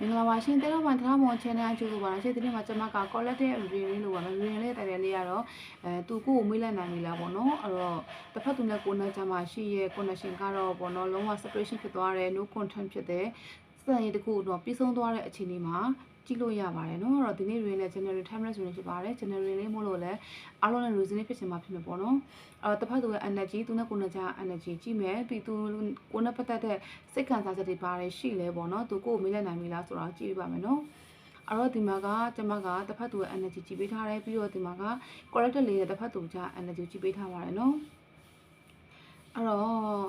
မင်္ဂလာပါရှင်တဲတော့မှတရားမော် channel အကျိုးလိုပါလားရှင်ဒီနေ့မှာကျွန်မက collective review လို့ပါမယ် review လေးတိုင်တယ်လေးကတော့အဲသူကိုကိုမေးလိုက်နိုင်ပြီလားပေါ့နော်အဲ့တော့တစ်ဖက်သူနဲ့ကိုယ်နဲ့ကြမှာရှိရဲ့ connection ကတော့ပေါ့နော်လုံးဝ separation ဖြစ်သွားတယ် no content ဖြစ်တယ်စံရည်တစ်ခုတော့ပြီးဆုံးသွားတဲ့အခြေအနေမှာ ကြည့်လို့ရပါတယ်နော်အဲ့တော့ဒီနေ့ review နဲ့ January timeless review ဖြစ်ပါတယ် January လေးမို့လို့လည်းအားလုံးနဲ့ reason ဖြစ်ချင်မှာဖြစ်မှာပေါ့နော်အဲ့တော့တစ်ဖက်သူရဲ့ energy သူနဲ့ကိုယ်နဲ့ကြ energy ကြည့်မယ်ပြီးသူကိုယ်နဲ့ပတ်သက်တဲ့စိတ်ခံစားချက်တွေပါတယ်ရှိလဲပေါ့နော်သူကိုကိုမေးလိုက်နိုင်ပြီလားဆိုတော့ကြည့်ပြပါမယ်နော်အဲ့တော့ဒီမှာကကျွန်မကတစ်ဖက်သူရဲ့ energy ကြည့်ပေးထားတယ်ပြီးတော့ဒီမှာက corrector လေးနဲ့တစ်ဖက်သူကြ energy ကြည့်ပေးထားပါတယ်နော်အဲ့တော့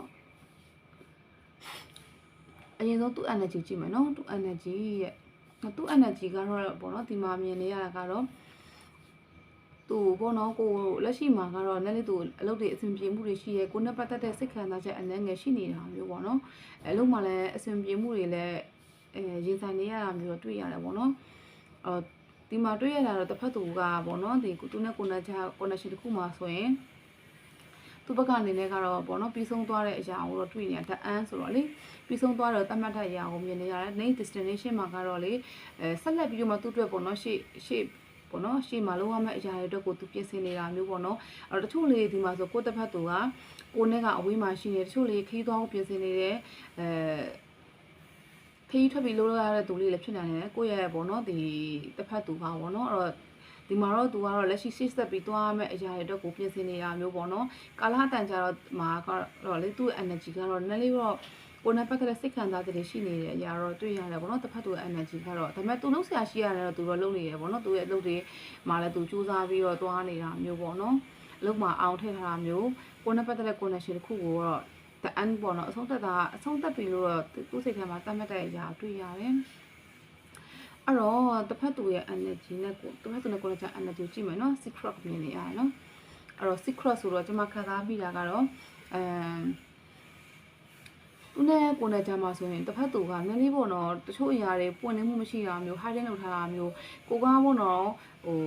အရင်ဆုံးသူ energy ကြည့်မယ်နော်သူ energy ရဲ့ သူ energy ကတော့ပေါ့နော်ဒီမှာမြင်နေရတာကတော့သူပေါ့နော်ကိုလက်ရှိမှာကတော့နည်းလေးသူအလုပ်တွေအဆင်ပြေမှုတွေရှိရဲကိုနဲ့ပတ်သက်တဲ့စိတ်ခံစားချက်အနည်းငယ်ရှိနေတာမျိုးပေါ့နော်အလုပ်မှာလည်းအဆင်ပြေမှုတွေလည်းအဲရင်ဆိုင်နေရတာမျိုးတွေ့ရတယ်ပေါ့နော်အော်ဒီမှာတွေ့ရတာတော့တစ်ဖက်သူကပေါ့နော်ဒီသူနဲ့ကိုနဲ့ချာ connection တစ်ခုမှာဆိုရင် သူဘက်ကနေလည်းကတော့ပေါ့နော်ပြီးဆုံးသွားတဲ့အရာကိုတော့တွေ့နေရတဲ့အန်းဆိုတော့လေပြီးဆုံးသွားတော့တတ်မှတ်တဲ့အရာကိုမြင်နေရတယ် next destination မှာကတော့လေအဲဆက်လက်ပြီးတော့မှသူ့အတွက်ပေါ့နော်ရှေ့ရှေ့ပေါ့နော်ရှေ့မှာလုံးဝမဲ့အရာတွေအတွက်ကိုသူပြင်ဆင်နေတာမျိုးပေါ့နော်အဲ့တော့တချို့လေးဒီမှာဆိုကိုယ့်တစ်ဖက်သူကကိုနဲ့ကအဝေးမှာရှိနေတချို့လေးခီးသွားကိုပြင်ဆင်နေတယ်အဲခီးထွက်ပြီးလို့ရတဲ့သူလေးလည်းဖြစ်နိုင်တယ်ကိုယ့်ရဲ့ပေါ့နော်ဒီတစ်ဖက်သူကပေါ့နော်အဲ့တော့ ဒီမှာတော့သူကတော့လက်ရှိ shift step ပြီးသွားမဲ့အရာတွေအတွက်ကိုပြင်ဆင်နေတာမျိုးပေါ့နော်ကာလအတန်ကြာတော့မှာကတော့လေသူ့ energy ကတော့နည်းလေးတော့ကိုယ်နဲ့ပတ်သက်တဲ့စိတ်ခံစားချက်တွေရှိနေတဲ့အရာတော့တွေ့ရတယ်ပေါ့နော်တစ်ဖက်သူရဲ့ energy ကတော့ဒါပေမဲ့သူလုံးဆရာရှိရတယ်တော့သူတော့လုံးနေတယ်ပေါ့နော်သူရဲ့အလုပ်တွေမှာလည်းသူစူးစမ်းပြီးတော့သွားနေတာမျိုးပေါ့နော်အလုပ်မှာအောင်ထည့်ထားတာမျိုးကိုယ်နဲ့ပတ်သက်တဲ့ connection တစ်ခုကိုတော့ the end ပေါ့နော်အဆုံးသက်တာအဆုံးသက်ပြီလို့တော့သူ့စိတ်ထဲမှာတတ်မှတ်တဲ့အရာတွေ့ရတယ် အဲ့တော့တစ်ဖက်သူရဲ့ energy နဲ့ကိုတစ်ဖက်သူနဲ့ကိုယ်နဲ့ energy ကိုကြည့်မယ်နော် secret မြင်နေရတယ်နော်အဲ့တော့ secret ဆိုတော့ကျွန်မခံစားမိတာကတော့အမ်ဦးနဲ့ကိုယ်နဲ့ကြမှာဆိုရင်တစ်ဖက်သူကနည်းနည်းပေါ့နော်တချို့အရာတွေပွင့်လင်းမှုမရှိတာမျိုး hiding လုပ်ထားတာမျိုးကိုကပေါ့နော်ဟို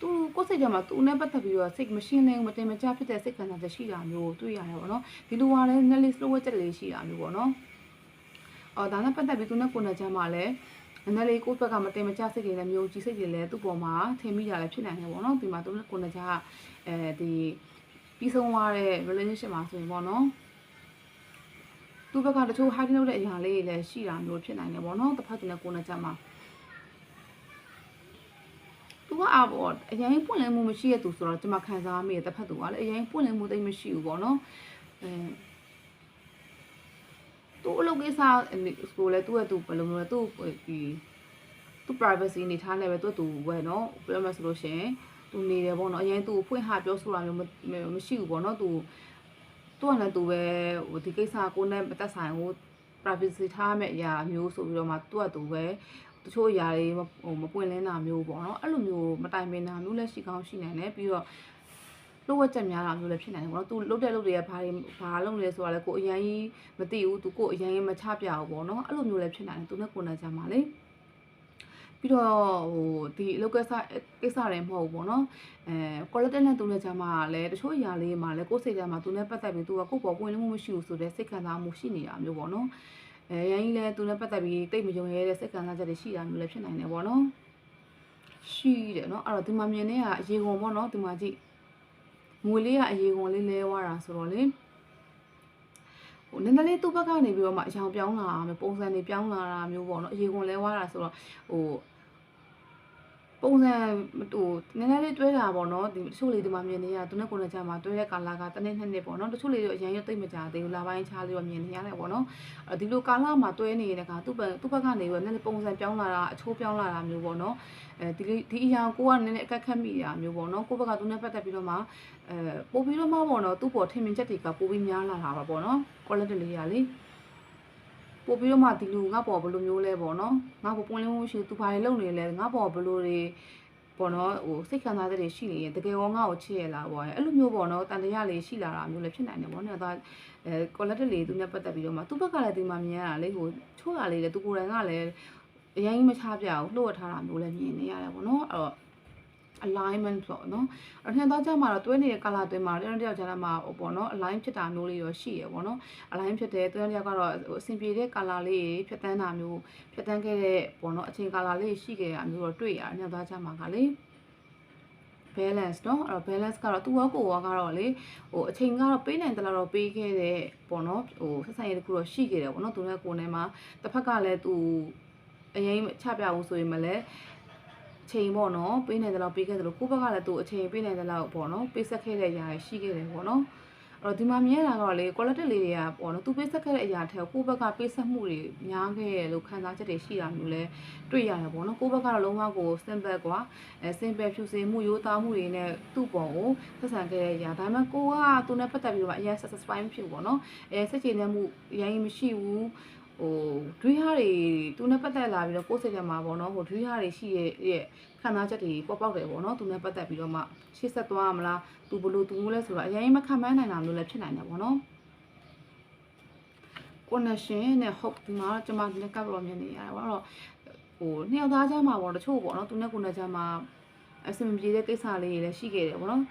သူကိုယ်စိတ်ကြမှာသူနဲ့ပတ်သက်ပြီးတော့စိတ်မရှင်းလင်းမတင်မကြဖြစ်တဲ့စိတ်ခံစားချက်ရှိတာမျိုးတွေ့ရတယ်ပေါ့နော်ဒီလိုကလည်းနည်းလေး slow ချက်လေးရှိတာမျိုးပေါ့နော်အော်ဒါနဲ့ပတ်သက်ပြီးသူနဲ့ကိုယ်နဲ့ကြမှာလည်း နည်းလေးကိုယ့်ဘက်ကမတင်မကြစိတ်တွေလည်းမျိုးကြီးစိတ်တွေလည်းသူ့ပေါ်မှာထင်မိတာလည်းဖြစ်နိုင်တယ်ပေါ့နော်ဒီမှာသူနဲ့ကိုယ်နဲ့ကြအဲဒီပြီးဆုံးသွားတဲ့ relationship မှာဆိုရင်ပေါ့နော်သူ့ဘက်ကတချို့ hiding လုပ်တဲ့အရာလေးတွေလည်းရှိတာမျိုးဖြစ်နိုင်တယ်ပေါ့နော်တစ်ဖက်သူနဲ့ကိုယ်နဲ့ကြမှာသူကအာပေါ့အရင်ပွင့်လင်းမှုမရှိရသူဆိုတော့ကျွန်မခံစားမိရတစ်ဖက်သူကလည်းအရင်ပွင့်လင်းမှုသိမရှိဘူးပေါ့နော်အဲ သူ့အလုပ်ကိစ္စကိုလည်းသူ့ရဲ့သူဘယ်လိုမျိုးလဲသူ့ဒီသူ့ privacy နေထားနေပဲသူ့သူဝယ်နော်ပြောမှဆိုလို့ရှိရင်သူနေတယ်ပေါ့နော်အရင်သူ့ဖွင့်ဟပြောဆိုတာမျိုးမရှိဘူးပေါ့နော်သူသူကလည်းသူပဲဟိုဒီကိစ္စကိုနဲ့မသက်ဆိုင်ဟို privacy ထားမဲ့အရာမျိုးဆိုပြီးတော့မှသူကသူပဲတချို့အရာတွေဟိုမပွင့်လင်းတာမျိုးပေါ့နော်အဲ့လိုမျိုးမတိုင်ပင်တာမျိုးလည်းရှိကောင်းရှိနိုင်တယ်ပြီးတော့ လို့ဝက်ချက်များတာမျိုးလည်းဖြစ်နိုင်တယ်ပေါ့နော်။ तू လုတ်တဲ့လုတ်တွေကဘာတွေဘာလုပ်လဲဆိုတာလည်းကိုအရင်ကြီးမသိဘူး။ तू ကိုအရင်ကြီးမချပြဘူးပေါ့နော်။အဲ့လိုမျိုးလည်းဖြစ်နိုင်တယ်။ तू နဲ့ကိုယ်နဲ့ကြမှာလေ။ပြီးတော့ဟိုဒီအလုပ်ကိစ္စကိစ္စတွေမဟုတ်ဘူးပေါ့နော်အဲ quality နဲ့သူနဲ့ကြမှာလည်းတချို့အရာလေးမှာလည်းကိုယ်စိတ်ထဲမှာသူနဲ့ပတ်သက်ပြီးသူကကိုယ့်ပေါ်ပွင့်လင်းမှုမရှိဘူးဆိုတဲ့စိတ်ခံစားမှုရှိနေတာမျိုးပေါ့နော်အဲရန်ကြီးလည်းသူနဲ့ပတ်သက်ပြီးတိတ်မယုံရဲတဲ့စိတ်ခံစားချက်တွေရှိတာမျိုးလည်းဖြစ်နိုင်တယ်ပေါ့နော်ရှိတယ်နော်အဲ့တော့ဒီမှာမြင်နေရအရေကုန်ပေါ့နော်ဒီမှာကြည့် ငွေလေးကအရေကုန်လေးလဲသွားတာဆိုတော့လေဟိုနည်းနည်းလေးသူ့ဘက်ကနေပြီးတော့မှအယောင်ပြောင်းလာတာမျိုးပုံစံတွေပြောင်းလာတာမျိုးပေါ့နော်အရေကုန်လဲသွားတာဆိုတော့ဟို ပုံစံဟိုနည်းနည်းလေးတွဲတာပေါ့နော်ဒီတချို့လေးဒီမှာမြင်နေရသူနဲ့ကိုယ်နဲ့ကြာမှာတွဲတဲ့ကာလာကတစ်နှစ်နှစ်နှစ်ပေါ့နော်တချို့လေးတော့အရင်ရသိမ့်မကြသေးဘူးလာပိုင်းချားလေးတော့မြင်နေရတယ်ပေါ့နော်အဲဒီလိုကာလာမှာတွဲနေတဲ့ကသူ့ဘက်သူ့ဘက်ကနေပြီးတော့နည်းနည်းပုံစံပြောင်းလာတာအချိုးပြောင်းလာတာမျိုးပေါ့နော်အဲဒီဒီအရာကိုကနည်းနည်းအကက်ခတ်မိတာမျိုးပေါ့နော်ကိုယ့်ဘက်ကသူနဲ့ပတ်သက်ပြီးတော့မှအဲပို့ပြီးတော့မှပေါ့နော်သူ့ပေါ်ထင်မြင်ချက်တွေကပို့ပြီးများလာတာပါပေါ့နော် quality လေးရလေ ပို့ပြီးတော့မှဒီလူငါပေါ်ဘယ်လိုမျိုးလဲပေါ့နော်ငါပေါ်ပွင့်လင်းမှုရှိသူဘာတွေလုပ်နေလဲငါပေါ်ဘယ်လိုတွေပေါ့နော်ဟိုစိတ်ခံစားချက်တွေရှိနေရင်တကယ်ရောငါ့ကိုချစ်ရလားပေါ့အဲ့လိုမျိုးပေါ့နော်တန်တရားလေးရှိလာတာမျိုးလည်းဖြစ်နိုင်တယ်ပေါ့နော်ဒါအဲ quality လေးသူနဲ့ပတ်သက်ပြီးတော့မှသူ့ဘက်ကလည်းဒီမှာမြင်ရတာလေဟိုချိုးရလေးလေသူကိုယ်တိုင်ကလည်းအရင်ကြီးမချပြဘူးလှုပ်ထားတာမျိုးလည်းမြင်နေရတယ်ပေါ့နော်အဲ့တော့ alignment ပေါ့နော်အဲ့နှစ်သားကြမှာတော့တွဲနေတဲ့ color တွဲမှာတယောက်တစ်ယောက်ကြားထဲမှာဟိုပေါ့နော် align ဖြစ်တာမျိုးလေးရောရှိရပေါ့နော် align ဖြစ်တယ်တွဲတစ်ယောက်ကတော့ဟိုအဆင်ပြေတဲ့ color လေးဖြတ်တန်းတာမျိုးဖြတ်တန်းခဲ့တဲ့ပေါ့နော်အချိန် color လေးရှိခဲ့တာမျိုးတော့တွေ့ရတယ်နှစ်သားကြမှာကလေ balance เนาะအဲ့တော့ balance ကတော့သူ့ဘောကိုရောကတော့လေဟိုအချိန်ကတော့ပေးနိုင်တယ်လို့တော့ပေးခဲ့တဲ့ပေါ့နော်ဟိုဆက်ဆံရေးတစ်ခုတော့ရှိခဲ့တယ်ပေါ့နော်သူနဲ့ကိုယ်နဲ့မှာတစ်ဖက်ကလည်းသူအရင်ချပြအောင်ဆိုရင်မလဲ ချိန်ပေါ့နော်ပေးနိုင်တယ်လို့ပေးခဲ့တယ်လို့ကိုယ့်ဘက်ကလည်းသူအချိန်ပေးနိုင်တယ်လို့ပေါ့နော်ပေးဆက်ခဲ့တဲ့အရာတွေရှိခဲ့တယ်ပေါ့နော်အဲ့တော့ဒီမှာမြင်ရတာကတော့လေ quality လေးတွေကပေါ့နော်သူပေးဆက်ခဲ့တဲ့အရာထက်ကိုယ့်ဘက်ကပေးဆက်မှုတွေများခဲ့ရလို့ခံစားချက်တွေရှိတာမျိုးလဲတွေ့ရတယ်ပေါ့နော်ကိုယ့်ဘက်ကတော့လုံးဝကို simple กว่าအဲ simple ဖြူစင်မှုရိုးသားမှုတွေနဲ့သူ့ပုံကိုဆက်ဆံခဲ့တဲ့အရာဒါပေမဲ့ကိုကသူနဲ့ပတ်သက်ပြီးတော့အရင် satisfy မဖြစ်ဘူးပေါ့နော်အဲစိတ်ချနေမှုအရင်မရှိဘူး ဟိုဒွိဟာတွေသူနဲ့ပတ်သက်လာပြီးတော့ကိုယ်စိတ်ထဲမှာပေါ့နော်ဟိုဒွိဟာတွေရှိရဲ့ရဲ့ခံစားချက်တွေပေါ်ပေါက်တယ်ပေါ့နော်သူနဲ့ပတ်သက်ပြီးတော့မှရှေ့ဆက်သွားမလားသူဘလို့သူမျိုးလဲဆိုတော့အရင်မခံမနိုင်တာမျိုးလည်းဖြစ်နိုင်တယ်ပေါ့နော် connection နဲ့ hope ဒီမှာတော့ကျွန်မဒီကပ်တော့မြင်နေရတယ်ပေါ့အဲ့တော့ဟိုနှစ်ယောက်သားကြားမှာပေါ့တချို့ပေါ့နော်သူနဲ့ကိုယ်နဲ့ကြားမှာအဆင်မပြေတဲ့ကိစ္စလေးတွေလည်းရှိခဲ့တယ်ပေါ့နော်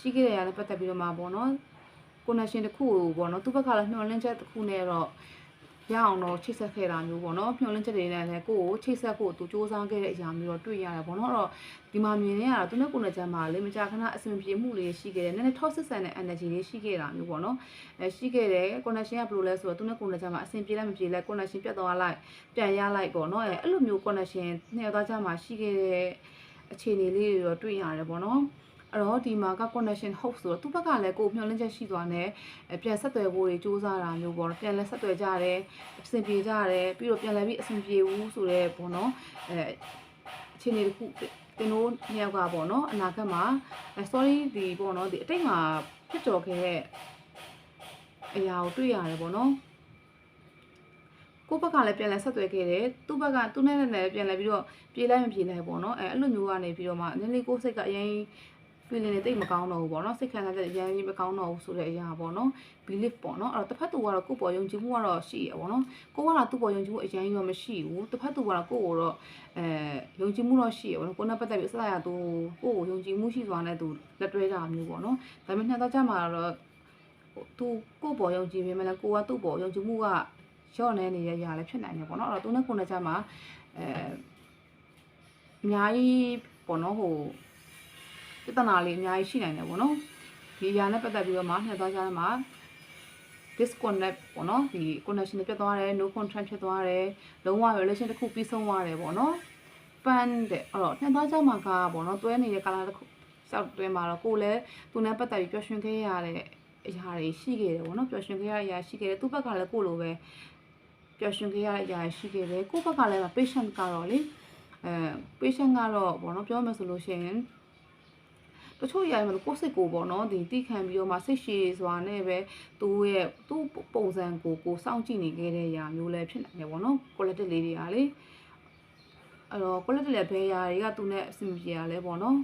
ရှိခဲ့တဲ့ရလည်းပတ်သက်ပြီးတော့မှပေါ့နော် connection တစ်ခုကိုပေါ့နော်သူ့ဘက်ကလည်းမျှော်လင့်ချက်တစ်ခုနဲ့တော့ ရအောင်တော့ချိတ်ဆက်ခဲ့တာမျိုးပေါ့နော်မျှော်လင့်ချက်တွေနဲ့လည်းကိုယ့်ကိုချိတ်ဆက်ဖို့သူစူးစမ်းခဲ့တဲ့အရာမျိုးတော့တွေ့ရတယ်ပေါ့နော်အဲ့တော့ဒီမှာမြင်နေရတာသူနဲ့ကိုယ်နဲ့ကြားမှာလေမကြာခဏအဆင်ပြေမှုတွေရှိခဲ့တယ်နည်းနည်း toxic ဆန်တဲ့ energy တွေရှိခဲ့တာမျိုးပေါ့နော်အဲရှိခဲ့တယ် connection ကဘယ်လိုလဲဆိုတော့သူနဲ့ကိုယ်နဲ့ကြားမှာအဆင်ပြေလိုက်မပြေလိုက် connection ပြတ်သွားလိုက်ပြန်ရလိုက်ပေါ့နော်အဲအဲ့လိုမျိုး connection နှစ်ယောက်သားကြားမှာရှိခဲ့တဲ့အခြေအနေလေးတွေတော့တွေ့ရတယ်ပေါ့နော် အဲ့တော့ဒီမှာက connection hope ဆိုတော့သူ့ဘက်ကလည်းကိုယ်မျှော်လင့်ချက်ရှိသွားတယ်အပြန်ဆက်သွယ်ဖို့တွေစူးစမ်းတာမျိုးပေါ့ပြန်လဲဆက်သွယ်ကြတယ်အဆင်ပြေကြတယ်ပြီးတော့ပြန်လဲပြီးအဆင်ပြေဘူးဆိုတော့ပေါ့နော်အဲအခြေအနေတစ်ခုတင်တို့နှစ်ယောက်ကပေါ့နော်အနာဂတ်မှာ sorry ဒီပေါ့နော်ဒီအတိတ်မှာဖြစ်တော်ခဲ့တဲ့အရာကိုတွေ့ရတယ်ပေါ့နော်ကိုယ့်ဘက်ကလည်းပြန်လဲဆက်သွယ်ခဲ့တယ်သူ့ဘက်ကသူ့နဲ့လည်းပြန်လဲပြီးတော့ပြေးလိုက်မပြေးလိုက်ပေါ့နော်အဲအဲ့လိုမျိုးကနေပြီးတော့မှနည်းနည်းကိုယ်စိတ်ကအရင် feeling တွေတိတ်မကောင်းတော့ဘူးပေါ့နော်စိတ်ခံစားချက်အရင်ကြီးမကောင်းတော့ဘူးဆိုတဲ့အရာပေါ့နော် belief ပေါ့နော်အဲ့တော့တစ်ဖက်သူကတော့ကိုယ့်ပေါ်ယုံကြည်မှုကတော့ရှိရပေါ့နော်ကိုကတော့သူ့ပေါ်ယုံကြည်မှုအရင်ကြီးတော့မရှိဘူးတစ်ဖက်သူကတော့ကိုယ့်ကိုတော့အဲယုံကြည်မှုတော့ရှိရပေါ့နော်ကိုယ်နဲ့ပတ်သက်ပြီးအစရသူကိုယ့်ကိုယုံကြည်မှုရှိစွာနဲ့သူလက်တွဲတာမျိုးပေါ့နော်ဒါပေမဲ့နှစ်သက်ကြမှာတော့သူကိုယ့်ပေါ်ယုံကြည်ပေမဲ့လည်းကိုကသူ့ပေါ်ယုံကြည်မှုကရော့နေနေရရလည်းဖြစ်နိုင်တယ်ပေါ့နော်အဲ့တော့သူနဲ့ကိုယ်နဲ့ကြမှာအဲအများကြီးပေါ့နော်ဟို ပြဿနာလေးအများကြီးရှိနိုင်တယ်ပေါ့နော်ဒီအရာနဲ့ပတ်သက်ပြီးတော့မှနှစ်သားကြားထဲမှာ disconnect ပေါ့နော်ဒီ connection တွေပြတ်သွားတယ် no contract ဖြစ်သွားတယ်လုံးဝ relation တစ်ခုပြီးဆုံးသွားတယ်ပေါ့နော် pan တဲ့အဲ့တော့နှစ်သားကြားမှာကပေါ့နော်တွဲနေတဲ့ color တစ်ခုစောက်တွဲမှာတော့ကိုယ်လည်းသူနဲ့ပတ်သက်ပြီးပျော်ရွှင်ခဲ့ရတဲ့အရာတွေရှိခဲ့တယ်ပေါ့နော်ပျော်ရွှင်ခဲ့ရတဲ့အရာရှိခဲ့တယ်သူ့ဘက်ကလည်းကိုယ်လိုပဲပျော်ရွှင်ခဲ့ရတဲ့အရာရှိခဲ့တယ်ကိုယ့်ဘက်ကလည်း patient ကတော့လေအဲ patient ကတော့ပေါ့နော်ပြောမယ်ဆိုလို့ရှိရင် တချို့အရာတွေမှာကိုယ်စိတ်ကိုပေါ့နော်ဒီတိခံပြီးတော့မှစိတ်ရှည်စွာနဲ့ပဲသူ့ရဲ့သူ့ပုံစံကိုကိုစောင့်ကြည့်နေခဲ့တဲ့အရာမျိုးလည်းဖြစ်နိုင်တယ်ပေါ့နော် quality လေးတွေကလေအဲ့တော့ quality လည်းဘယ်အရာတွေကသူနဲ့အဆင်ပြေရလဲပေါ့နော်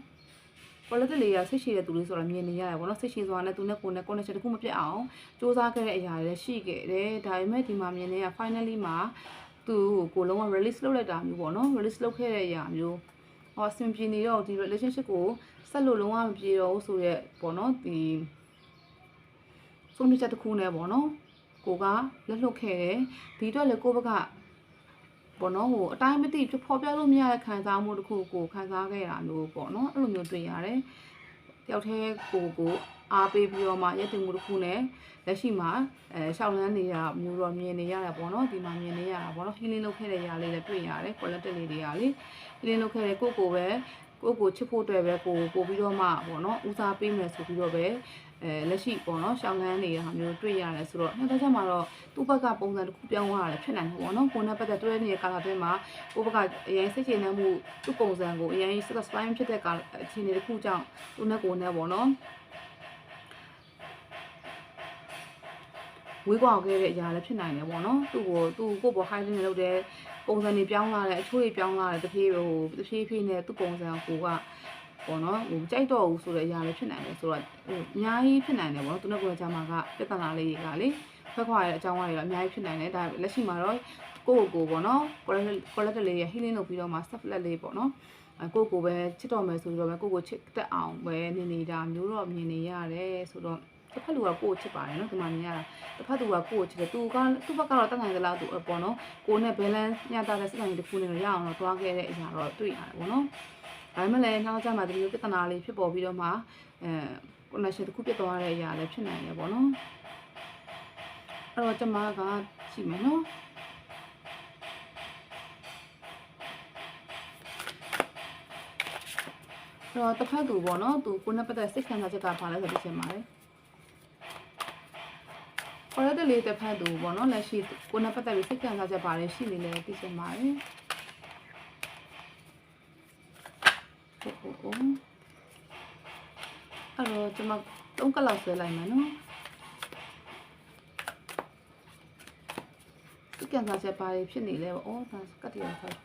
quality လေးကစိတ်ရှည်တဲ့သူလေးဆိုတော့မြင်နေရတယ်ပေါ့နော်စိတ်ရှည်စွာနဲ့သူနဲ့ကိုယ်နဲ့ connection တစ်ခုမပြတ်အောင်စူးစမ်းခဲ့တဲ့အရာတွေလည်းရှိခဲ့တယ်ဒါပေမဲ့ဒီမှာမြင်နေရ finally မှာသူ့ကိုကိုလုံးဝ release လုပ်လိုက်တာမျိုးပေါ့နော် release လုပ်ခဲ့တဲ့အရာမျိုး ဟောအဆင်ပြေနေတော့ဒီ relationship ကိုဆက်လို့လုံးဝမပြေတော့ဘူးဆိုရက်ပေါ့နော်ဒီဆုံးဖြတ်ချက်တစ်ခုနဲ့ပေါ့နော်ကိုကလက်လွတ်ခဲ့တယ်ဒီအတွက်လေကိုဘက်ကပေါ့နော်ဟိုအတိုင်းမသိဖြစ်ဖော်ပြလို့မရတဲ့ခံစားမှုတစ်ခုကိုခံစားခဲ့တာမျိုးပေါ့နော်အဲ့လိုမျိုးတွေ့ရတယ်တယောက်တည်းကိုကိုအားပေးပြီးတော့မှရက်တင်မှုတစ်ခုနဲ့ လက်ရှိမှာအဲရှောင်းလန်းနေတာမျိုးတော့မြင်နေရတာပေါ့နော်ဒီမှာမြင်နေရတာပေါ့နော် healing လုပ်ခဲ့တဲ့ຢာလေးလည်းတွေ့ရတယ် quality လေးတွေကလေ healing လုပ်ခဲ့တဲ့ကိုကိုပဲကိုကိုချစ်ဖို့အတွက်ပဲကိုပို့ပြီးတော့မှပေါ့နော်ဦးစားပေးမယ်ဆိုပြီးတော့ပဲအဲလက်ရှိပေါ့နော်ရှောင်းလန်းနေတာမျိုးတွေ့ရတယ်ဆိုတော့နှစ်သက်ချက်မှာတော့သူ့ဘက်ကပုံစံတစ်ခုပြောင်းသွားရတယ်ဖြစ်နိုင်တယ်ပေါ့နော်ကိုနဲ့ပတ်သက်တွဲနေတဲ့ကာလအတွင်းမှာကိုဘက်ကအရင်စိတ်ချနေမှုသူ့ပုံစံကိုအရင် satisfy ဖြစ်တဲ့ကာအခြေအနေတစ်ခုကြောင့်သူနဲ့ကိုနဲ့ပေါ့နော် ဝေးကွာခဲ့တဲ့အရာလည်းဖြစ်နိုင်တယ်ပေါ့နော်သူ့ကိုသူ့ကိုယ့်ဘော hiding လုပ်တဲ့ပုံစံတွေပြောင်းလာတယ်အချိုးတွေပြောင်းလာတယ်တဖြည်းဟိုတဖြည်းဖြည်းနဲ့သူ့ပုံစံကိုကပေါ့နော်ဟိုကြိုက်တော့ဘူးဆိုတဲ့အရာလည်းဖြစ်နိုင်တယ်ဆိုတော့ဟိုအများကြီးဖြစ်နိုင်တယ်ပေါ့နော်သူနဲ့ကိုယ်ကြမှာကပြဿနာလေးတွေကလေဖက်ခွာရတဲ့အကြောင်းအရာတွေတော့အများကြီးဖြစ်နိုင်တယ်ဒါလက်ရှိမှာတော့ကိုယ့်ကိုယ်ကိုပေါ့နော် quality quality လေးရ healing လုပ်ပြီးတော့မှ self love လေးပေါ့နော်အဲကိုကိုပဲချစ်တော်မယ်ဆိုပြီးတော့ပဲကိုကိုချစ်တက်အောင်ပဲနေနေတာမျိုးတော့မြင်နေရတယ်ဆိုတော့ တစ်ဖက်လူကကိုကိုချစ်ပါတယ်နော်ဒီမှာမြင်ရတာတစ်ဖက်သူကကိုကိုချစ်တယ်သူကသူ့ဘက်ကတော့တတ်နိုင်သလားသူပေါ့နော်ကိုနဲ့ balance ညတာတဲ့စိတ်တိုင်းတစ်ခုနဲ့တော့ရအောင်တော့တွားခဲ့တဲ့အရာတော့တွေ့ရတယ်ပေါ့နော်ဒါပေမဲ့လည်းနောက်ကျမှဒီလိုပြဿနာလေးဖြစ်ပေါ်ပြီးတော့မှအဲ connection တစ်ခုပြတ်သွားတဲ့အရာလည်းဖြစ်နိုင်တယ်ပေါ့နော်အဲ့တော့ကျမကကြည့်မယ်နော်တော့တစ်ဖက်သူပေါ့နော်သူကိုနဲ့ပတ်သက်စိတ်ခံစားချက်ကဘာလဲဆိုတော့သိချင်ပါတယ် ခေါ်ရတဲ့လေးတစ်ဖက်သူပေါ့နော်လက်ရှိကိုနဲ့ပတ်သက်ပြီးစိတ်ခံစားချက်ဘာလဲရှိနေလဲသိချင်ပါတယ်ဟုတ်ဟုတ်ဟုတ်အဲ့တော့ကျွန်မသုံးကလောက်ဆွဲလိုက်မယ်နော်စိတ်ခံစားချက်ဘာတွေဖြစ်နေလဲပေါ့အော်ဒါကတ်တရားဆက်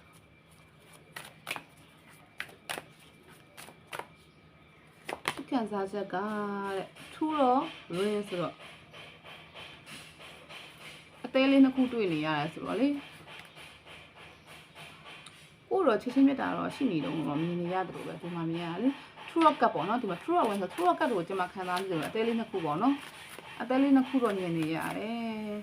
စိတ်ခံစားချက်ကတဲ့ထူတော့ရင်းဆိုတော့ အသေးလေးနှစ်ခုတွေ့နေရတယ်ဆိုတော့လေကိုတော့ချစ်ချင်းမြတ်တာတော့ရှိနေတော့တော့မြင်နေရတယ်လို့ပဲဒီမှာမြင်ရလေ true rock ကပေါ့နော်ဒီမှာ true rock ဝင်ဆို true rock ကိုကျွန်မခံစားနေတယ်အသေးလေးနှစ်ခုပေါ့နော်အသေးလေးနှစ်ခုတော့မြင်နေရတယ်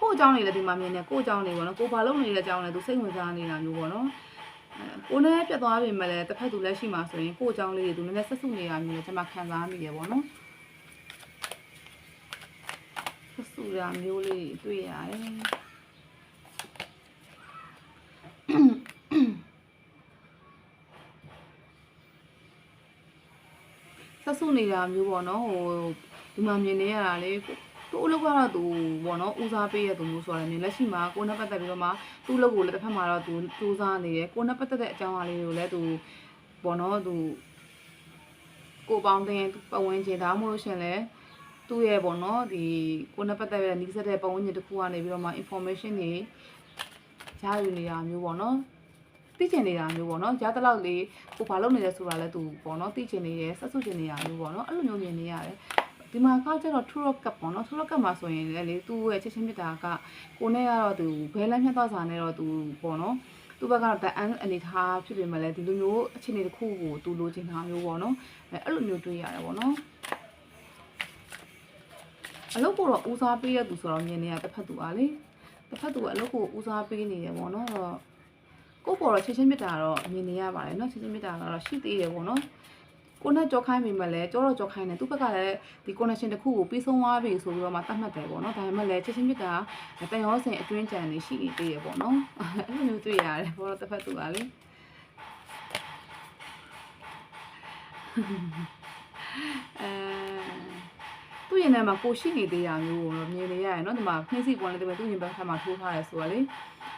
ကိုအကြောင်းနေလည်းဒီမှာမြင်နေကိုအကြောင်းနေပေါ့နော်ကိုဘာလုပ်နေတဲ့အကြောင်းလဲသူစိတ်ဝင်စားနေတာမျိုးပေါ့နော် ကိုနဲ့ပြတ်သွားပြီမဲ့လည်းတစ်ဖက်သူလက်ရှိမှာဆိုရင်ကိုအကြောင်းလေးတွေသူနည်းနည်းဆက်စုနေတာမျိုးလည်းကျွန်မခံစားမိရပေါ့နော်ဆက်စုတာမျိုးလေးတွေ့ရတယ်ဆက်စုနေတာမျိုးပေါ့နော်ဟိုဒီမှာမြင်နေရတာလေ သူ့အလုပ်ကတော့သူပေါ့နော်ဦးစားပေးရသူမျိုးဆိုတာလည်းမြင်လက်ရှိမှာကိုနဲ့ပတ်သက်ပြီးတော့မှသူ့အလုပ်ကိုလည်းတစ်ဖက်မှာတော့သူစူးစမ်းနေတယ်ကိုနဲ့ပတ်သက်တဲ့အကြောင်းအရာလေးတွေကိုလည်းသူပေါ့နော်သူကိုပေါင်းတဲ့ပတ်ဝန်းကျင်ဒါမှမဟုတ်ရှင်လဲသူ့ရဲ့ပေါ့နော်ဒီကိုနဲ့ပတ်သက်တဲ့နီးစပ်တဲ့ပတ်ဝန်းကျင်တစ်ခုကနေပြီးတော့မှ information တွေရယူနေတာမျိုးပေါ့နော်သိချင်နေတာမျိုးပေါ့နော်ရတဲ့လောက်လေးကိုဘာလုပ်နေလဲဆိုတာလဲသူပေါ့နော်သိချင်နေရဲဆက်စုချင်နေတာမျိုးပေါ့နော်အဲ့လိုမျိုးမြင်နေရတယ် ဒီမှာကကျတော့ true rock ကပေါ့နော် true rock ကမှာဆိုရင်လည်းလေသူ့ရဲ့ချက်ချင်းမြတ်တာကကိုနဲ့ကတော့သူဘဲလမ်းမြတ်သွားစာနဲ့တော့သူပေါ့နော်သူ့ဘက်ကတော့တအန်းအနေထားဖြစ်ပေမဲ့လည်းဒီလိုမျိုးအခြေအနေတစ်ခုကိုသူလိုချင်တာမျိုးပေါ့နော်အဲ့လိုမျိုးတွေ့ရတယ်ပေါ့နော်အလုပ်ကိုတော့ဦးစားပေးရသူဆိုတော့မြင်နေရတစ်ဖက်သူအားလေတစ်ဖက်သူကအလုပ်ကိုဦးစားပေးနေတယ်ပေါ့နော်အဲ့တော့ကိုယ့်ပေါ်တော့ချက်ချင်းမြတ်တာတော့မြင်နေရပါတယ်เนาะချက်ချင်းမြတ်တာကတော့ရှိသေးတယ်ပေါ့နော် ကိုနဲ့ကြောခိုင်းမိမလဲကြောတော့ကြောခိုင်းတယ်သူ့ဘက်ကလည်းဒီ connection တစ်ခုကိုပြီးဆုံးသွားပြီဆိုပြီးတော့မှတတ်မှတ်တယ်ပေါ့နော်ဒါပေမဲ့လည်းချက်ချင်းမြတ်တာတန်ရောစင်အတွင်းကြံနေရှိနေသေးရပေါ့နော်အဲ့လိုမျိုးတွေ့ရတယ်ဘောတော့တစ်ဖက်သူကလေအဲသူ့ရင်ထဲမှာကိုရှိနေသေးတာမျိုးကိုတော့မြင်နေရတယ်เนาะဒီမှာနှင်းစီပွန်လေးတည်းပဲသူ့ရင်ဘက်ထပ်မှာထိုးထားရဲဆိုတော့လေ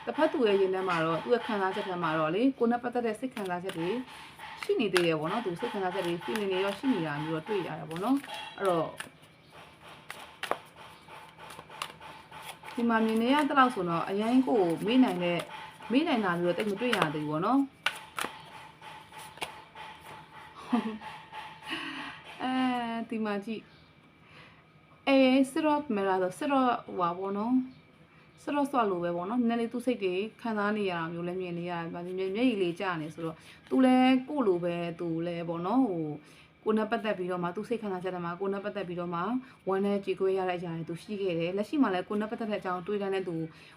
တစ်ဖက်သူရဲ့ရင်ထဲမှာတော့သူ့ရဲ့ခံစားချက်ထဲမှာတော့လေကိုနဲ့ပတ်သက်တဲ့စိတ်ခံစားချက်တွေ ရှိနေသေးတယ်ပေါ့နော်သူစိတ်ခံစားချက်တွေ feeling တွေရောရှိနေတာမျိုးတော့တွေ့ရတယ်ပေါ့နော်အဲ့တော့ဒီမှာမြင်နေရတဲ့လောက်ဆိုတော့အရင်ကိုမေးနိုင်တဲ့မေးနိုင်တာမျိုးတော့တိတ်မတွေ့ရသေးဘူးပေါ့နော်အဲဒီမှာကြည့်အဲစစ်တော့မလာတော့စစ်တော့ဟွာပေါ့နော် စတော့ဆွလို့ပဲပေါ့နော်နည်းနည်းလေးသူ့စိတ်တွေခံစားနေရတာမျိုးလည်းမြင်နေရတယ်။ဗာမျက်မျက်ရည်လေးကျနေဆိုတော့သူလည်းကို့လိုပဲသူလည်းပေါ့နော်ဟိုကိုနဲ့ပတ်သက်ပြီးတော့မှသူစိတ်ခံစားချက်တွေမှာကိုနဲ့ပတ်သက်ပြီးတော့မှဝမ်းနဲ့ကြေကွဲရတဲ့အရာတွေသူရှိခဲ့တယ်လက်ရှိမှာလည်းကိုနဲ့ပတ်သက်တဲ့အကြောင်းတွေးတဲ့နဲ့သူ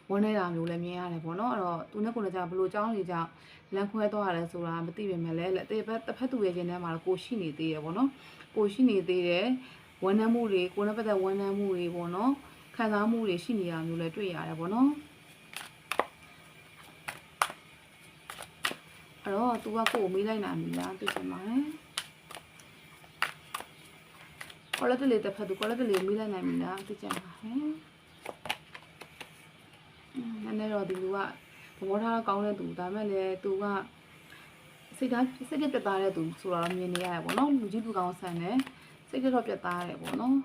ဝမ်းနေတာမျိုးလည်းမြင်ရတယ်ပေါ့နော်အဲ့တော့သူနဲ့ကိုနဲ့ကြောင့်ဘလို့အကြောင်းတွေကြောင့်လမ်းခွဲသွားရတယ်ဆိုတာမသိပေမဲ့လည်းတစ်ဖက်တစ်ဖက်သူရဲ့ရင်ထဲမှာတော့ကိုရှိနေသေးတယ်ပေါ့နော်ကိုရှိနေသေးတယ်ဝမ်းနည်းမှုတွေကိုနဲ့ပတ်သက်ဝမ်းနည်းမှုတွေပေါ့နော် ခံစားမှုတွေရှိနေတာမျိုးလည်းတွေ့ရတယ်ပေါ့နော်အဲ့တော့ तू ကကိုကိုမေးလိုက်နိုင်ပြီလားသိချင်ပါတယ်ကောလက်တလေးတစ်ဖက်သူကောလက်တလေးမေးလိုက်နိုင်ပြီလားသိချင်ပါတယ်နည်းနည်းတော့ဒီလူကသဘောထားကောင်းတဲ့သူဒါမဲ့လည်းသူကစိတ်ဓာတ်စိတ်ပြတ်သားတဲ့သူဆိုတော့မြင်နေရတယ်ပေါ့နော်လူကြီးလူကောင်းဆန်တယ်စိတ်တော့ပြတ်သားတယ်ပေါ့နော်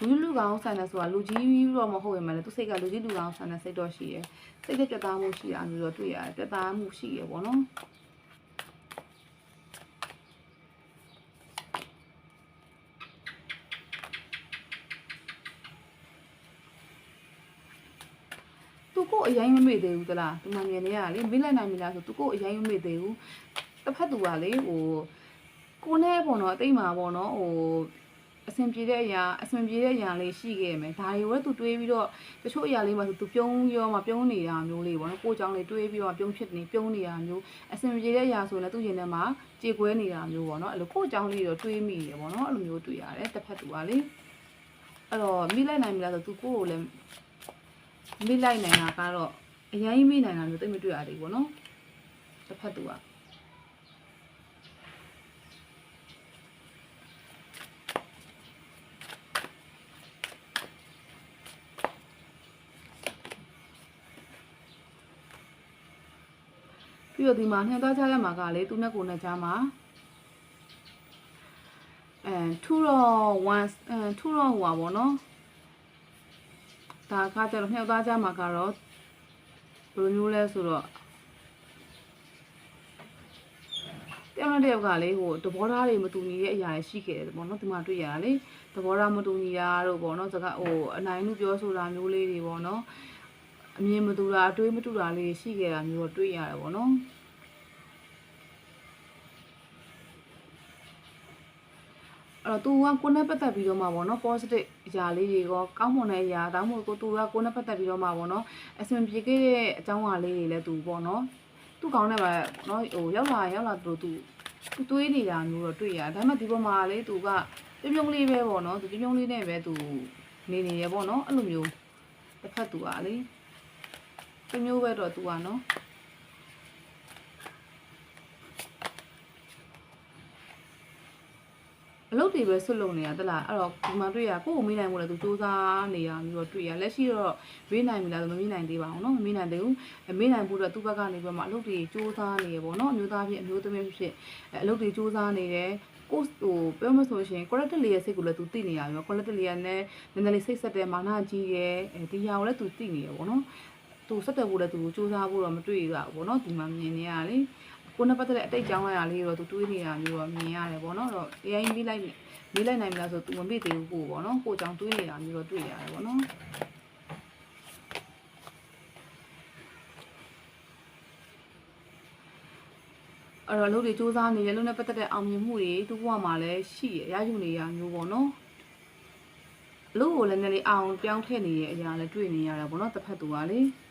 လူလူကောင်ဆန်တယ်ဆိုတာလူကြီးတော့မဟုတ်ရင်မလည်းသူစိတ်ကလူကြီးလူကောင်ဆန်တဲ့စိတ်တော့ရှိရယ်စိတ်ကပြတ်သားမှုရှိတာမျိုးတော့တွေ့ရတယ်ပြတ်သားမှုရှိရယ်ပေါ့နော်သူကိုအရင်မမေ့သေးဘူးသလားဒီမှာမြင်နေရလေမေ့လိုက်နိုင်ပြီလားဆိုသူကိုအရင်မမေ့သေးဘူးတစ်ဖက်သူကလေဟိုကိုနဲ့ပေါ့နော်အတိတ်မှာပေါ့နော်ဟို အဆင်ပြေတဲ့အရာအဆင်ပြေတဲ့အရာလေးရှိခဲ့မယ်ဒါတွေဝဲသူတွေးပြီးတော့တချို့အရာလေးမှာဆိုသူပြုံးရောမှပြုံးနေတာမျိုးလေးပေါ့နော်ကိုเจ้าလေးတွေးပြီးတော့ပြုံးဖြစ်နေပြုံးနေတာမျိုးအဆင်ပြေတဲ့အရာဆိုရင်လည်းသူ့ရင်ထဲမှာကြေကွဲနေတာမျိုးပေါ့နော်အဲ့လိုကိုเจ้าလေးတော့တွေးမိတယ်ပေါ့နော်အဲ့လိုမျိုးတွေ့ရတယ်တစ်ဖက်သူကလေအဲ့တော့မိလိုက်နိုင်ပြီလားဆိုသူကိုကိုလည်း မိလိုက်နိုင်တာကတော့အရင်မိနိုင်တာမျိုးတိတ်မတွေ့ရသေးဘူးပေါ့နော်တစ်ဖက်သူက ပြီးတော့ဒီမှာနှံသွားကြရမှာကလေသူနဲ့ကိုယ်နဲ့ကြားမှာအဲထူတော့ once အဲထူတော့ဟိုပါဗောနော်ဒါကကြတော့မြှောက်သားကြမှာကတော့ဘယ်လိုမျိုးလဲဆိုတော့တယောက်နဲ့တယောက်ကလေဟိုသဘောထားတွေမတူညီတဲ့အရာတွေရှိခဲ့တယ်ပေါ့နော်ဒီမှာတွေ့ရတာလေသဘောထားမတူညီတာတို့ပေါ့နော်စကားဟိုအနိုင်မှုပြောဆိုတာမျိုးလေးတွေပေါ့နော် အမြင်မတူတာအတွေးမတူတာလေးတွေရှိခဲ့တာမျိုးတော့တွေ့ရတယ်ပေါ့နော်အဲ့တော့ तू ကကိုယ်နဲ့ပတ်သက်ပြီးတော့မှပေါ့နော် positive အရာလေးတွေရောကောင်းမွန်တဲ့အရာဒါမှမဟုတ်ကို तू ကကိုယ်နဲ့ပတ်သက်ပြီးတော့မှပေါ့နော်အဆင်ပြေခဲ့တဲ့အကြောင်းအရာလေးတွေလည်း तू ပေါ့နော်သူ့ကောင်းတဲ့မှာနော်ဟိုရောက်လာရောက်လာသူ तू သူတွေးနေတာမျိုးတော့တွေ့ရတယ်ဒါပေမဲ့ဒီပေါ်မှာလေ तू ကပြုံးပြုံးလေးပဲပေါ့နော် तू ပြုံးပြုံးလေးနဲ့ပဲ तू နေနေရပေါ့နော်အဲ့လိုမျိုးတစ်ဖက် तू ကလေ ပြုံးမျိုးပဲတော့ तू ကနော် အလုပ်တွေပဲဆွတ်လုံနေရတလားအဲ့တော့ဒီမှာတွေ့ရကိုယ့်ကိုမေးနိုင်မို့လဲသူစူးစမ်းနေရမျိုးတော့တွေ့ရလက်ရှိတော့မေးနိုင်ပြီလားဆိုမမေးနိုင်သေးပါဘူးเนาะမမေးနိုင်သေးဘူးအမေးနိုင်ဖို့တော့သူ့ဘက်ကနေပြီးမှအလုပ်တွေစူးစမ်းနေရပေါ့เนาะအမျိုးသားဖြစ်အမျိုးသမီးဖြစ်အလုပ်တွေစူးစမ်းနေတယ်ကိုဟိုပြောမဆိုရှင် correct လေးရဲ့စိတ်ကိုလည်းသူသိနေရပြီ correct လေးကလည်းနည်းနည်းလေးစိတ်ဆက်တယ်မာနကြီးရဲ့အဲဒီဟာကိုလည်းသူသိနေရပေါ့เนาะ သူဆက်သွယ်ဖို့လည်းသူစူးစမ်းဖို့တော့မတွေ့ရဘူးပေါ့နော်ဒီမှာမြင်နေရလေကိုနဲ့ပတ်သက်တဲ့အတိတ်ကြောင်းအရာလေးတော့သူတွေးနေတာမျိုးတော့မြင်ရတယ်ပေါ့နော်အဲ့တော့ AI ပြီးလိုက်မေးလိုက်နိုင်မလားဆိုသူမမေ့သေးဘူးကိုပေါ့နော်ကိုကြောင်တွေးနေတာမျိုးတော့တွေ့ရတယ်ပေါ့နော်အဲ့တော့လုပ်တွေစူးစမ်းနေရလို့နဲ့ပတ်သက်တဲ့အောင်မြင်မှုတွေသူ့ဘဝမှာလည်းရှိရရယူနေရမျိုးပေါ့နော်လူကိုလည်းနည်းနည်းအောင်ပြောင်းထည့်နေရတဲ့အရာလည်းတွေ့နေရတာပေါ့နော်တစ်ဖက်သူကလေ။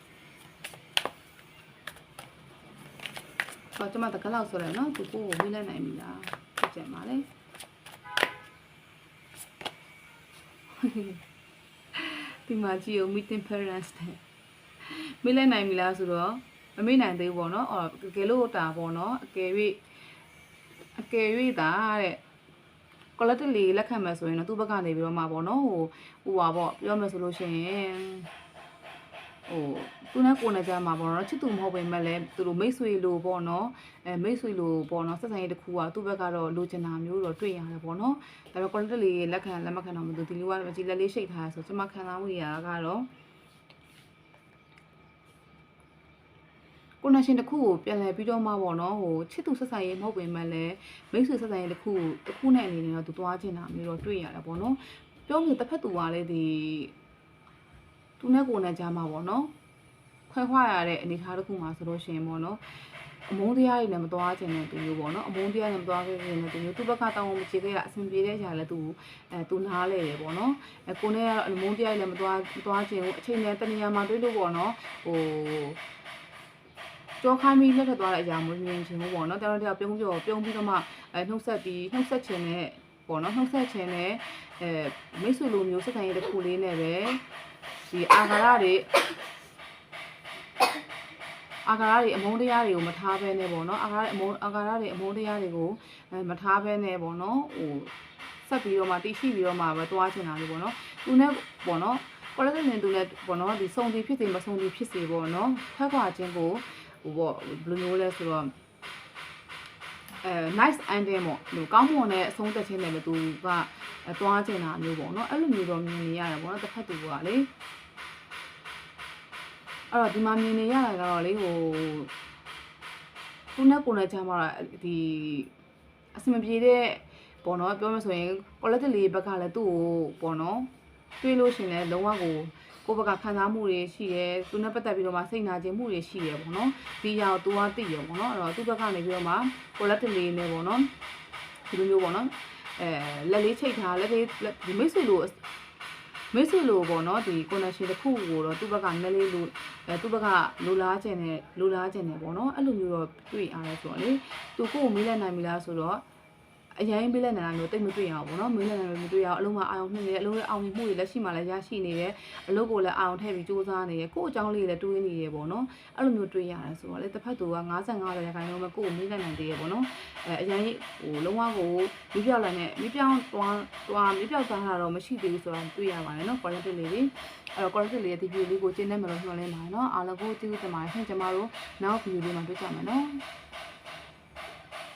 တော့ကျမတကယ်လောက်ဆိုရယ်နော်သူကိုကိုမေးလိုက်နိုင်ပြီလားကြည့်ကြပါလေဒီမှာကြည့်အောင် meeting parents တဲ့မေးလိုက်နိုင်ပြီလားဆိုတော့မမေးနိုင်သေးဘူးပေါ့နော်အော်တကယ်လို့တာပေါ့နော်အကယ်၍အကယ်၍တာတဲ့ quality လေးလက်ခံမယ်ဆိုရင်တော့သူ့ဘက်ကနေပြီးတော့မှပေါ့နော်ဟိုဟိုပါပေါ့ပြောမယ်ဆိုလို့ရှိရင် ဟိုသူနဲ့ကိုယ်နဲ့ကြားမှာပေါ့နော်ချစ်သူမဟုတ်ပေမဲ့လည်းသူတို့မိတ်ဆွေလိုပေါ့နော်အဲမိတ်ဆွေလိုပေါ့နော်ဆက်ဆံရေးတစ်ခုကသူ့ဘက်ကတော့လိုချင်တာမျိုးတော့တွေ့ရတယ်ပေါ့နော်ဒါပေမဲ့ quality လေးလက်ခံလက်မခံတော့မသူဒီလိုကမကြည့်လက်လေးရှိတ်ထားဆိုကျွန်မခံစားမှုရတာကတော့ connection တစ်ခုကိုပြန်လည်ပြီးတော့မှပေါ့နော်ဟိုချစ်သူဆက်ဆံရေးမဟုတ်ပေမဲ့လည်းမိတ်ဆွေဆက်ဆံရေးတစ်ခုတစ်ခုနဲ့အနေနဲ့တော့သူသွားချင်တာမျိုးတော့တွေ့ရတယ်ပေါ့နော်ပြောလို့တစ်ဖက်သူကလည်းဒီ သူနဲ့ကိုယ်နဲ့ကြားမှာပေါ့နော်ခွဲခွာရတဲ့အနေအထားတစ်ခုမှာဆိုလို့ရှိရင်ပေါ့နော်အမုန်းတရားတွေနဲ့မသွားချင်တဲ့သူမျိုးပေါ့နော်အမုန်းတရားနဲ့မသွားခဲ့တဲ့သူမျိုးသူ့ဘက်ကတောင်းမချေခဲ့ရအဆင်ပြေတဲ့ຢာလဲသူအဲသူနားလဲတယ်ပေါ့နော်အဲကိုနဲ့ကအမုန်းတရားတွေနဲ့မသွားမသွားချင်ဘူးအချိန်နဲ့တနေရာမှာတွေးလို့ပေါ့နော်ဟိုကြောခိုင်းပြီးလက်ထက်သွားတဲ့အရာမျိုးမြင်ချင်ဘူးပေါ့နော်တော်တော်ပြုံးပြောပြုံးပြီးတော့မှအဲနှုတ်ဆက်ပြီးနှုတ်ဆက်ချင်တဲ့ပေါ့နော်နှုတ်ဆက်ချင်တဲ့အဲမိတ်ဆွေလိုမျိုးစက်တိုင်ရတဲ့ခုလေးနဲ့ပဲ ဒီအာဃာရတွေအာဃာရတွေအမုန်းတရားတွေကိုမထားဘဲနဲ့ပေါ့နော်အာဃာရအမုန်းအာဃာရတွေအမုန်းတရားတွေကိုအဲမထားဘဲနဲ့ပေါ့နော်ဟိုဆက်ပြီးတော့မှတည်ရှိပြီးတော့မှပဲတွားချင်တာလေးပေါ့နော်သူနဲ့ပေါ့နော်ကောလက်နဲ့သူနဲ့ပေါ့နော်ဒီစုံတီဖြစ်စေမစုံတီဖြစ်စေပေါ့နော်ဖက်ခွာခြင်းကိုဟိုပေါ့ဘယ်လိုမျိုးလဲဆိုတော့အဲ nice ending ပေါ့ဟိုကောင်းမွန်တဲ့အဆုံးသက်ခြင်းနဲ့လည်းသူကအဲတွားချင်တာမျိုးပေါ့နော်အဲ့လိုမျိုးတော့မြင်နေရတယ်ပေါ့နော်တစ်ဖက်သူကလေ အဲ့တော့ဒီမှာမြင်နေရတာကတော့လေဟိုသူနဲ့ကိုယ်နဲ့ချမ်းမှာဒီအစမပြေတဲ့ပေါ့နော်ပြောမှဆိုရင် quality လေးဘက်ကလည်းသူ့ကိုပေါ့နော်တွေးလို့ရှင်လဲလုံးဝကိုကိုယ့်ဘက်ကခံစားမှုတွေရှိတယ်သူနဲ့ပတ်သက်ပြီးတော့မှစိတ်နာခြင်းမှုတွေရှိတယ်ပေါ့နော်ဒီအရာကို तू ကသိရပေါ့နော်အဲ့တော့သူ့ဘက်ကနေပြီးတော့မှ collectively နဲ့ပေါ့နော်ဒီလိုမျိုးပေါ့နော်အဲလက်လေးချိတ်ထားလက်လေးဒီမိတ်ဆွေလို့ မိတ်ဆွေလို့ပေါ့နော်ဒီ connection တစ်ခုကိုတော့သူ့ဘက်ကနည်းလေးလို့အဲသူ့ဘက်ကလိုလားခြင်းနဲ့လိုလားခြင်းနဲ့ပေါ့နော်အဲ့လိုမျိုးတော့တွေ့အားလဲဆိုတော့လေသူကိုယ့်ကိုမေးလိုက်နိုင်ပြီလားဆိုတော့ အရင်မေးလိုက်နိုင်တာမျိုးတိတ်မတွေ့ရအောင်ပေါ့နော်မေးလိုက်နိုင်လို့မတွေ့ရအောင်အလုံးမအာရုံနှစ်နေတယ်အလုံးရဲ့အောင်မြင်မှုတွေလက်ရှိမှလည်းရရှိနေတယ်အလုပ်ကိုလည်းအာရုံထည့်ပြီးစူးစမ်းနေတယ်ကိုယ့်အကြောင်းလေးလည်းတွေးနေတယ်ပေါ့နော်အဲ့လိုမျိုးတွေ့ရတယ်ဆိုတော့လေတစ်ဖက်သူက55ရာခိုင်နှုန်းပဲကိုယ့်ကိုမေးလိုက်နိုင်သေးရပေါ့နော်အဲအရင်ဟိုလုံးဝကိုမိပြောက်လိုက်နဲ့မိပြောင်းတွားတွားမိပြောက်သွားတာတော့မရှိသေးဘူးဆိုတော့တွေ့ရပါတယ်နော် quality လေးတွေအဲ့တော့ quality လေးရဲ့ဒီ video လေးကိုကျင်းနေမှာလို့ညွှန်လင်းပါတယ်နော်အားလုံးကိုကျေးဇူးတင်ပါတယ်ခင်ဗျကျမတို့နောက် video လေးမှာတွေ့ကြမယ်နော်